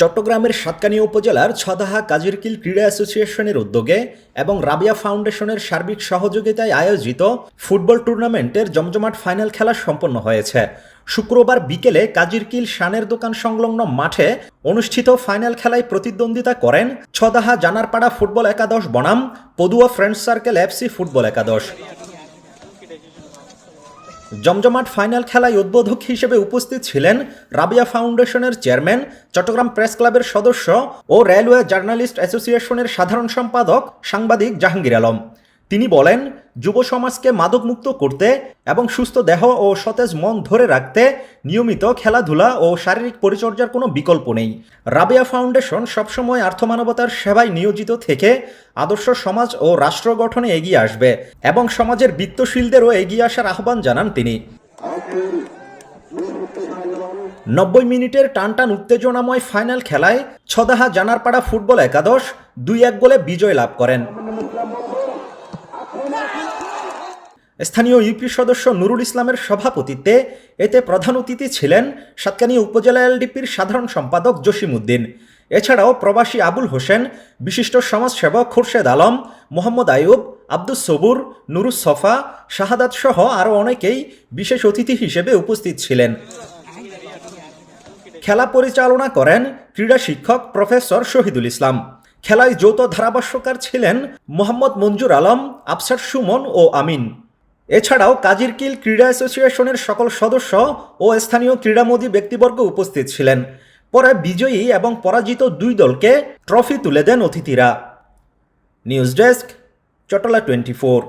চট্টগ্রামের সাতকানিয়া উপজেলার ছদাহা কাজিরকিল ক্রীড়া অ্যাসোসিয়েশনের উদ্যোগে এবং রাবিয়া ফাউন্ডেশনের সার্বিক সহযোগিতায় আয়োজিত ফুটবল টুর্নামেন্টের জমজমাট ফাইনাল খেলা সম্পন্ন হয়েছে। শুক্রবার বিকেলে কাজিরকিল শানের দোকান সংলগ্ন মাঠে অনুষ্ঠিত ফাইনাল খেলায় প্রতিদ্বন্দ্বিতা করেন ছদাহা জানারপাড়া ফুটবল একাদশ বনাম, Padua friends circle FC football একাদশ। জমজমাট ফাইনাল খেলায় উদ্বোধক হিসেবে উপস্থিত ছিলেন রাবিয়া ফাউন্ডেশনের চেয়ারম্যান, চট্টগ্রাম প্রেস ক্লাবের সদস্য ও রেলওয়ে জার্নালিস্ট অ্যাসোসিয়েশনের সাধারণ সম্পাদক সাংবাদিক জাহাঙ্গীর আলম। তিনি বলেন, যুব সমাজকে মাদকমুক্ত করতে এবং সুস্থ দেহ ও সতেজ মন ধরে রাখতে নিয়মিত খেলাধুলা ও শারীরিক পরিচর্যার কোনো বিকল্প নেই। রাবিয়া ফাউন্ডেশন সবসময় আর্থমানবতার সেবায় নিয়োজিত থেকে আদর্শ সমাজ ও রাষ্ট্র গঠনে এগিয়ে আসবে এবং সমাজের বিত্তশীলদেরও এগিয়ে আসার আহ্বান জানান তিনি। নব্বই মিনিটের টানটান উত্তেজনাময় ফাইনাল খেলায় ছদাহা জানারপাড়া ফুটবল একাদশ দুই এক গোলে বিজয় লাভ করেন। স্থানীয় ইউপি সদস্য নুরুল ইসলামের সভাপতিত্বে এতে প্রধান অতিথি ছিলেন সাতকানিয়া উপজেলা এলডিপির সাধারণ সম্পাদক জসিমউদ্দিন এছাড়াও প্রবাসী আবুল হোসেন, বিশিষ্ট সমাজসেবক খুরশেদ আলম, মোহাম্মদ আয়ুব আব্দুস সবুর, নুরুস সফা, শাহাদাত সহ আরও অনেকেই বিশেষ অতিথি হিসেবে উপস্থিত ছিলেন। খেলা পরিচালনা করেন ক্রীড়া শিক্ষক প্রফেসর শহীদুল ইসলাম। খেলায় যৌথ ধারাভাষ্যকার ছিলেন মোহাম্মদ মঞ্জুর আলম, আফসার সুমন ও আমিন। এছাড়াও কাজিরকিল ক্রীড়া অ্যাসোসিয়েশনের সকল সদস্য ও স্থানীয় ক্রীড়ামোদী ব্যক্তিবর্গ উপস্থিত ছিলেন। পরে বিজয়ী এবং পরাজিত দুই দলকে ট্রফি তুলে দেন অতিথিরা। News desk Chatla twenty four.